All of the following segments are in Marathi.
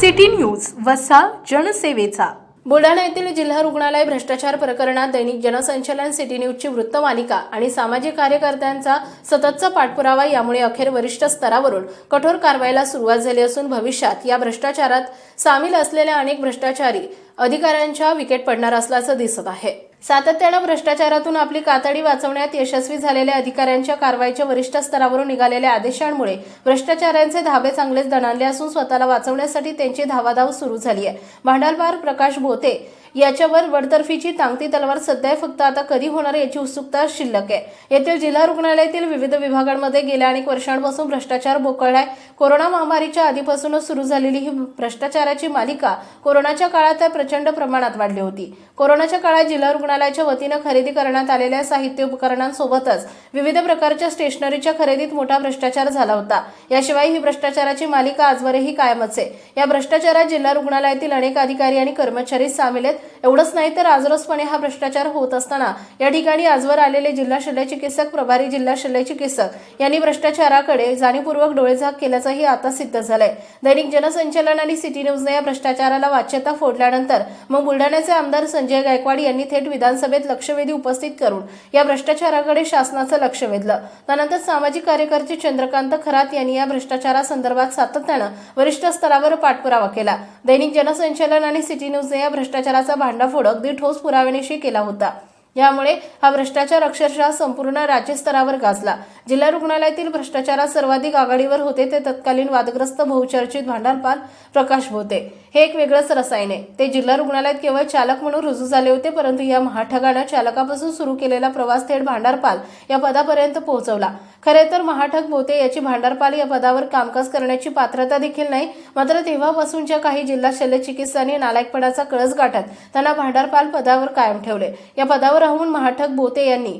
सिटी न्यूज वसा जनसेवेचा. बुलढाणा येथील जिल्हा रुग्णालय भ्रष्टाचार प्रकरणात दैनिक जनसंचालन सिटी न्यूजची वृत्तमालिका आणि सामाजिक कार्यकर्त्यांचा सततचा पाठपुरावा यामुळे अखेर वरिष्ठ स्तरावरून कठोर कारवाईला सुरुवात झाली असून भविष्यात या भ्रष्टाचारात सामील असलेल्या अनेक भ्रष्टाचारी अधिकाऱ्यांच्या विकेट पडणार असल्याचं दिसत आहे. सातत्यानं भ्रष्टाचारातून आपली कातडी वाचवण्यात यशस्वी झालेल्या अधिकाऱ्यांच्या कारवाईच्या वरिष्ठ स्तरावरून निघालेल्या आदेशांमुळे भ्रष्टाचारांचे धाबे चांगलेच दणाणले असून स्वतःला वाचवण्यासाठी त्यांची धावाधाव सुरू झाली आहे. भांडारपार प्रकाश भोते याच्यावर बडतर्फीची टांगती तलवार सध्या फक्त आता कधी होणार याची उत्सुकता शिल्लक आहे. येथील जिल्हा रुग्णालयातील विविध विभागांमध्ये गेल्या अनेक वर्षांपासून भ्रष्टाचार बोकळलाय कोरोना महामारीच्या आधीपासूनच सुरू झालेली ही भ्रष्टाचाराची मालिका कोरोनाच्या काळात प्रचंड प्रमाणात वाढली होती. कोरोनाच्या काळात जिल्हा रुग्णालयाच्या वतीनं खरेदी करण्यात आलेल्या साहित्य उपकरणांसोबतच विविध प्रकारच्या स्टेशनरीच्या खरेदीत मोठा भ्रष्टाचार झाला होता. याशिवाय ही भ्रष्टाचाराची मालिका आजवरही कायमच आहे. या भ्रष्टाचारात जिल्हा रुग्णालयातील अनेक अधिकारी आणि कर्मचारी सामील आहेत. एवढंच नाही तर आजरसपणे हा भ्रष्टाचार होत असताना या ठिकाणी आजवर आलेले जिल्हा शल्य चिकित्सक प्रभारी जिल्हा शल्य चिकित्सक यांनी भ्रष्टाचाराकडे जाणीवपूर्वक डोळेझाक केल्याचंही आता सिद्ध झालंय. दैनिक जनसंचालन आणि सिटी न्यूजने या भ्रष्टाचाराला वाच्यता फोडल्यानंतर मग बुलढाण्याचे आमदार संजय गायकवाड यांनी थेट विधानसभेत लक्षवेधी उपस्थित करून या भ्रष्टाचाराकडे शासनाचं लक्ष वेधलं. त्यानंतर सामाजिक कार्यकर्ते चंद्रकांत खरात यांनी या भ्रष्टाचारासंदर्भात सातत्यानं वरिष्ठ स्तरावर पाठपुरावा केला. दैनिक जनसंचालन आणि सिटी न्यूजने या भ्रष्टाचाराचा भांडाफोड अगदी ठोस पुराव्यानिशी केला होता. यामुळे हा भ्रष्टाचार अक्षरशः संपूर्ण राज्यस्तरावर गाजला. जिल्हा रुग्णालयातील भ्रष्टाचारात सर्वाधिक आघाडीवर होते ते तत्कालीन वादग्रस्त बहुचर्चित भांडारपाल प्रकाश भोते. हे एक वेगळंच रसायन आहे. ते जिल्हा रुग्णालयात केवळ चालक म्हणून रुजू झाले होते परंतु या महाठगानं चालकापासून सुरू केलेला प्रवास थेट भांडारपाल या पदापर्यंत पोहोचवला. खरे तर महाठग भोते याची भांडारपाल या पदावर कामकाज करण्याची पात्रता देखील नाही. मात्र तेव्हापासूनच्या काही जिल्हा शल्य चिकित्सांनी नालायकपणाचा कळस गाठत त्यांना भांडारपाल पदावर कायम ठेवले. या पदावर राहून महाठक भोते यांनी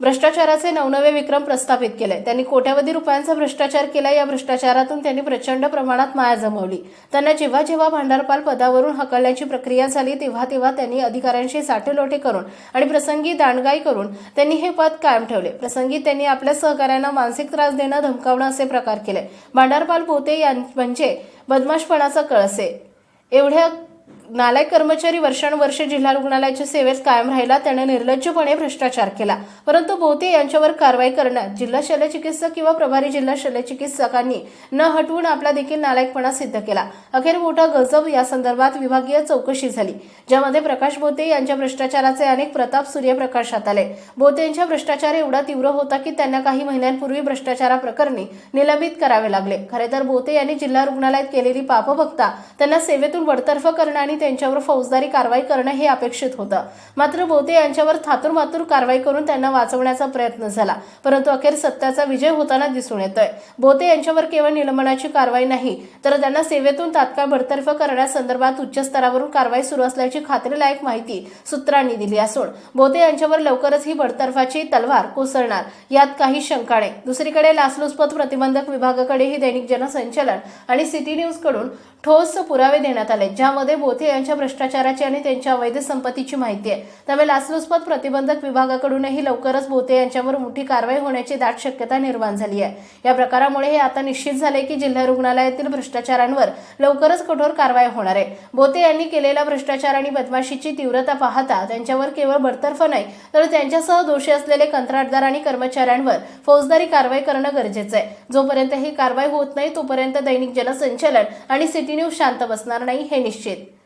भ्रष्टाचाराचे नवनवे विक्रम प्रस्थापित केले. त्यांनी कोट्यावधी रुपयांचा भ्रष्टाचार केला. या भ्रष्टाचारातून त्यांनी प्रचंड प्रमाणात माया जमवली. त्यांना जेव्हा जेव्हा भांडारपाल पदावरून हकलण्याची प्रक्रिया झाली तेव्हा तेव्हा त्यांनी अधिकाऱ्यांशी साठेलोटे करून आणि प्रसंगी दांडगाई करून त्यांनी हे पद कायम ठेवले. प्रसंगी त्यांनी आपल्या सहकाऱ्यांना मानसिक त्रास देणं धमकावणं असे प्रकार केले. भांडारपाल पोते यां म्हणजे बदमाशपणाचा कळसे. एवढ्या नालायक कर्मचारी वर्षानुवर्षे जिल्हा रुग्णालयाच्या सेवेत कायम राहिला त्याने निर्लज्जपणे भ्रष्टाचार केला. परंतु बोते यांच्यावर कारवाई करण्यात जिल्हा शल्यचिकित्सक किंवा प्रभारी जिल्हा शल्यचिकित्सकांनी न हटवून आपला देखील नालायकपणा सिद्ध केला. अखेर मोठा गजब या संदर्भात विभागीय चौकशी झाली ज्यामध्ये प्रकाश बोते यांच्या भ्रष्टाचाराचे अनेक प्रताप सूर्यप्रकाशात आले. बोते यांच्या भ्रष्टाचार एवढा तीव्र होता की त्यांना काही महिन्यांपूर्वी भ्रष्टाचाराप्रकरणी निलंबित करावे लागले. खरे तर बोते यांनी जिल्हा रुग्णालयात केलेली पाप बघता त्यांना सेवेतून बडतर्फ करणे आणि त्यांच्यावर फौजदारी कारवाई करणं हे अपेक्षित होतं. मात्र बोते यांच्यावर थातुरमातूर कारवाई करून त्यांना वाचवण्याचा प्रयत्न झाला. परंतु अखेर सत्याचा विजय होताना दिसून येतोय. बोते यांच्यावर केवळ निलंबनाची कारवाई नाही तर त्यांना सेवेतून तात्काळ बडतर्फ करण्यासंदर्भात उच्च स्तरावरून कारवाई सुरू असल्याची खात्रीलायक माहिती सूत्रांनी दिली असून बोते यांच्यावर लवकरच ही बडतर्फाची तलवार कोसळणार यात काही शंका नाही. दुसरीकडे लाचलुचपत प्रतिबंधक विभागाकडेही दैनिक जनसंचालन आणि सिटी न्यूजकडून ठोस पुरावे देण्यात आले ज्यामध्ये बोथे यांच्या भ्रष्टाचाराची आणि त्यांच्या अवैध संपत्तीची माहिती आहे. त्यामुळे लाचलुचपत प्रतिबंधक विभागाकडूनही लवकरच बोथे यांच्यावर मोठी कारवाई होण्याची दाट शक्यता निर्माण झाली आहे. या प्रकारामुळे हे आता निश्चित झाले की जिल्हा रुग्णालयातील भ्रष्टाचारांवर लवकरच कठोर कारवाई होणार आहे. बोते यांनी केलेला भ्रष्टाचार आणि बदमाशीची तीव्रता पाहता त्यांच्यावर केवळ बडतर्फ नाही तर त्यांच्यासह दोषी असलेले कंत्राटदार आणि कर्मचाऱ्यांवर फौजदारी कारवाई करणं गरजेचं आहे. जोपर्यंत ही कारवाई होत नाही तोपर्यंत दैनिक जनसंचालन आणि सिटी न्यूज शांत बसणार नाही हे निश्चित.